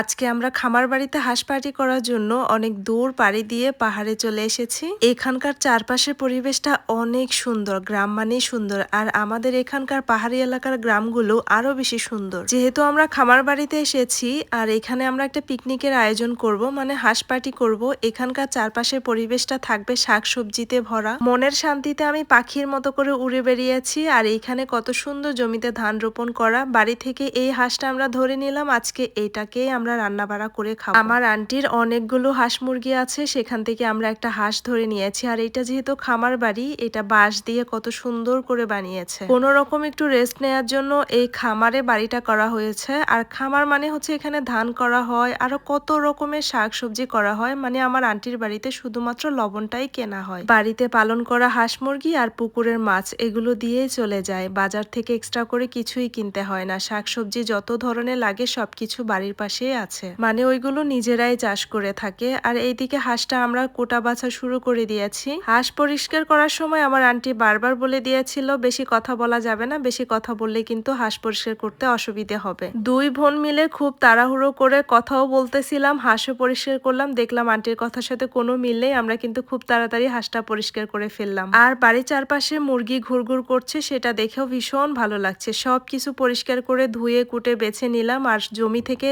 আজকে আমরা খামার বাড়িতে হাঁস পার্টি করার জন্য অনেক দূর পাড়ি দিয়ে পাহাড়ে চলে এসেছি। এখানকার চারপাশের পরিবেশটা অনেক সুন্দর, গ্রাম মানেই সুন্দর। আর আমাদের এখানকার পাহাড়ি এলাকার গ্রামগুলো আরও বেশি সুন্দর। যেহেতু আমরা খামার বাড়িতে এসেছি, আর এখানে আমরা একটা পিকনিকের আয়োজন করব মানে হাঁস পার্টি করব। এখানকার চারপাশের পরিবেশটা থাকবে শাক সবজিতে ভরা। মনের শান্তিতে আমি পাখির মতো করে উড়ে বেরিয়েছি আর এইখানে কত সুন্দর জমিতে ধান রোপণ করা। বাড়ি থেকে এই হাঁসটা আমরা ধরে নিলাম, আজকে এইটাকেই আমরা রান্না বাড়া করে খাব। আমার আন্টির অনেকগুলো হাঁস মুরগি আছে, সেখান থেকে আমরা একটা হাঁস ধরে নিয়েছি। আর এটা যেহেতু খামার বাড়ি, এটা বাঁশ দিয়ে কত সুন্দর করে বানিয়েছে। কোন রকম একটু রেস্ট নেওয়ার জন্য এই খামারে বাড়িটা করা হয়েছে। আর খামার মানে হচ্ছে এখানে ধান করা হয়, আরও কত রকমের শাক সবজি করা হয়। মানে আমার আন্টির বাড়িতে শুধুমাত্র লবণটাই কেনা হয়। বাড়িতে পালন করা হাঁস মুরগি আর পুকুরের মাছ, এগুলো দিয়েই চলে যায়। বাজার থেকে এক্সট্রা করে কিছুই কিনতে হয় না। শাক সবজি যত ধরনের লাগে সবকিছু বাড়ির পাশেই আছে। মানে ওইগুলো নিজেরাই চাষ করে থাকে। আর এইদিকে হাঁসটা আমরা কোটা বাছা শুরু করে দিয়েছি। হাঁস পরিষ্কার করার সময় আমার আন্টি বারবার বলে দিয়েছিল, বেশি কথা বলা যাবে না, বেশি কথা বললে কিন্তু হাঁস পরিষ্কার করতে অসুবিধে হবে। দুই বোন মিলে খুব তাড়াহুড়ো করে কথাও বলতেছিলাম, হাঁসও পরিষ্কার করলাম। দেখলাম আন্টির কথার সাথে কোনো মিল নেই, আমরা কিন্তু খুব তাড়াতাড়ি হাঁসটা পরিষ্কার করে ফেললাম। আর বাড়ির চারপাশে মুরগি ঘুরঘুর করছে, সেটা দেখেও ভীষণ ভালো লাগছে। সব কিছু পরিষ্কার করে ধুয়ে, কুটে, বেছে নিলাম। আর জমি থেকে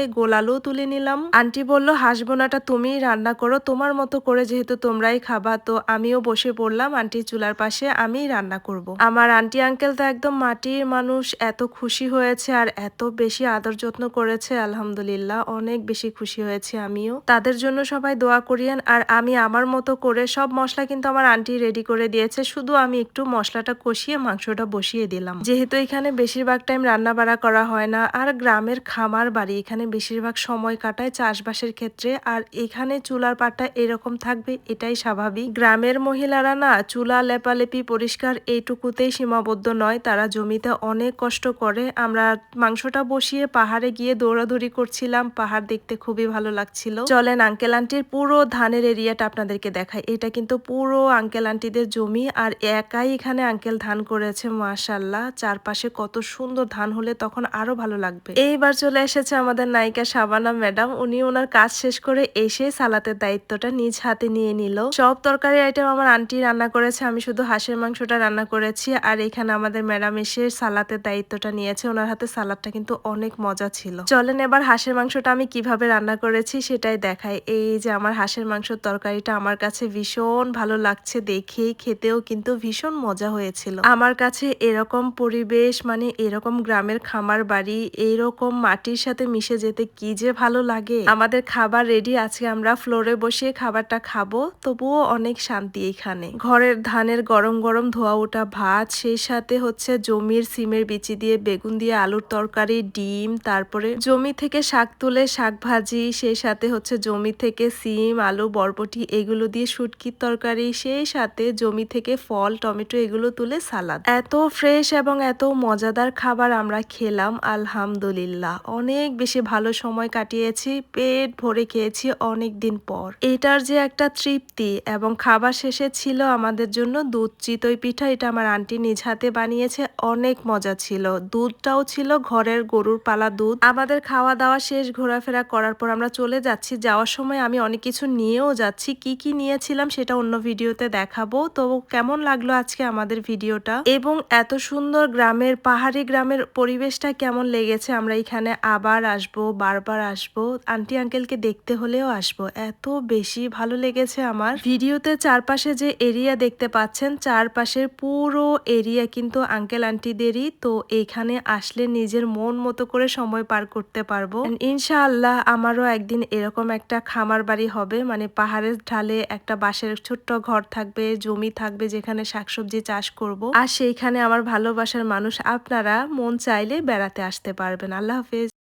গোলালও তুলে নিলাম। আন্টি বলল হাঁস বোনাটা তুমিই রান্না করো। তোমার মতো করে যেহেতু তোমরাই খাবা, তো আমিও বসে পড়লাম, আন্টির চুলার পাশে আমিই রান্না করব। আমার আন্টি আঙ্কেল তো একদম মাটির মানুষ, এত খুশি হয়েছে আর এত বেশি আদর যত্ন করেছে, আলহামদুলিল্লাহ, অনেক বেশি খুশি হয়েছে আমিও। তাদের জন্য সবাই দোয়া করিয়েন আর আমি আমার মতো করে সব মশলা কিন্তু আমার আন্টি রেডি করে দিয়েছে, শুধু আমি একটু মশলাটা কষিয়ে মাংসটা বসিয়ে দিলাম। যেহেতু এখানে বেশিরভাগ টাইম রান্না বাড়া করা হয় না, আর গ্রামের খামার বাড়ি, এখানে বেশিরভাগ সময় কাটায় চাষবাসের ক্ষেত্রে। আর এখানে চুলার পাটটা এরকম থাকবে, এটাই স্বাভাবিক। গ্রামের মহিলারা না চুলা লেপালেপি পরিষ্কার এইটুকুতেই সীমাবদ্ধ নয়। তারা জমিতে অনেক কষ্ট করে। আমরা মাংসটা বসিয়ে পাহাড়ে গিয়ে দৌড়াদৌড়ি করছিলাম। পাহাড় দেখতে খুবই ভালো লাগছিল। চলেন আঙ্কেল আন্টির পুরো ধানের এরিয়াটা আপনাদেরকে দেখায় এটা কিন্তু পুরো আঙ্কেল আন্টিদের জমি। আর একাই এখানে আঙ্কেল ধান করেছে, মাশাল্লাহ। চারপাশে কত সুন্দর ধান হলে তখন আরও ভালো লাগবে। এইবার চলে এসেছে আমাদের নায়িকা শাবানা ম্যাডাম, উনি ওনার কাজ শেষ করে এসে সালাতের দায়িত্বটা নিজ হাতে নিয়ে নিল। সব তরকারি আইটেম আমার আন্টি রান্না করেছে, আমি শুধু হাঁসের মাংসটা রান্না করেছি আর এখানে আমাদের ম্যাডাম এসে সালাতের দায়িত্বটা নিয়েছে। ওনার হাতে সালাদটা কিন্তু অনেক মজা ছিল। চলেন এবার হাঁসের মাংসটা আমি কীভাবে রান্না করেছি সেটাই দেখাই। এই যে আমার হাঁসের মাংসের তরকারিটা আমার কাছে ভীষণ ভালো লাগছে দেখেই, খেতেও কিন্তু ভীষণ মজা হয়েছিল। আমার কাছে এরকম পরিবেশ মানে এরকম গ্রামের খামার বাড়ি এইরকম মাটির সাথে মিশে যেতে কি যে ভালো লাগে। আমাদের খাবার রেডি আছে, আমরা ফ্লোরে বসিয়ে খাবারটা খাব। তবুও অনেক শান্তি এখানে। ঘরের ধানের গরম গরম ধোয়া ওঠা ভাত, সেই সাথে হচ্ছে জমির সিমের বিচি দিয়ে বেগুন দিয়ে আলুর তরকারি, ডিম, তারপরে জমি থেকে শাক তুলে শাক ভাজি, সেই সাথে হচ্ছে জমি থেকে সিম, আলু, বরবটি এগুলো দিয়ে শুটকির তরকারি, সেই সাথে জমি থেকে ফল, টমেটো এগুলো তুলে সালাদ। এত ফ্রেশ এবং এত মজাদার খাবার আমরা খেলাম, আলহামদুলিল্লাহ। অনেক বেশি ভালো সময় কাটিয়েছি, পেট ভরে খেয়েছি অনেক দিন পর। এটার যে একটা তৃপ্তি এবং খাবার শেষে ছিল আমাদের জন্য দুধ, চিতই পিঠা, এটা আমার আন্টি নিজ হাতে বানিয়েছে, অনেক মজা ছিল। দুধটাও ছিল ঘরের গরুর পালা দুধ। আমাদের খাওয়া দাওয়া শেষ, ঘোরাফেরা করার পর আমরা চলে যাচ্ছি। যাওয়ার সময় আমি অনেক কিছু নিয়েও যাচ্ছি। কি কি নিয়েছিলাম সেটা অন্য ভিডিওতে দেখাবো। তো কেমন লাগল আজকে আমাদের ভিডিওটা? এবং এত সুন্দর গ্রামের, পাহাড়ি গ্রামের পরিবেশটা কেমন লেগেছে? আমরা এখানে আবার আসব, বারবার আসব, আন্টি আঙ্কেলকে দেখতে হলেও আসব। এত বেশি ভালো লেগেছে আমার। ভিডিওতে চারপাশে যে এরিয়া দেখতে পাচ্ছেন, চারপাশের পুরো এরিয়া কিন্তু আঙ্কেল আন্টিদেরই। তো এখানে আসলে নিজের মন মতো করে সময় পার করতে পারব। ইনশাআল্লাহ আমারও একদিন এরকম একটা খামার বাড়ি হবে। মানে পাহাড়ের ঢালে একটা বাঁশের ছোট্ট ঘর থাকবে, জমি থাকবে যেখানে শাকসবজি চাষ করব। আর সেইখানে আমার ভালোবাসার মানুষ আপনারা মন চাইলে বেড়াতে আসতে পারবেন। আল্লাহ হাফেজ।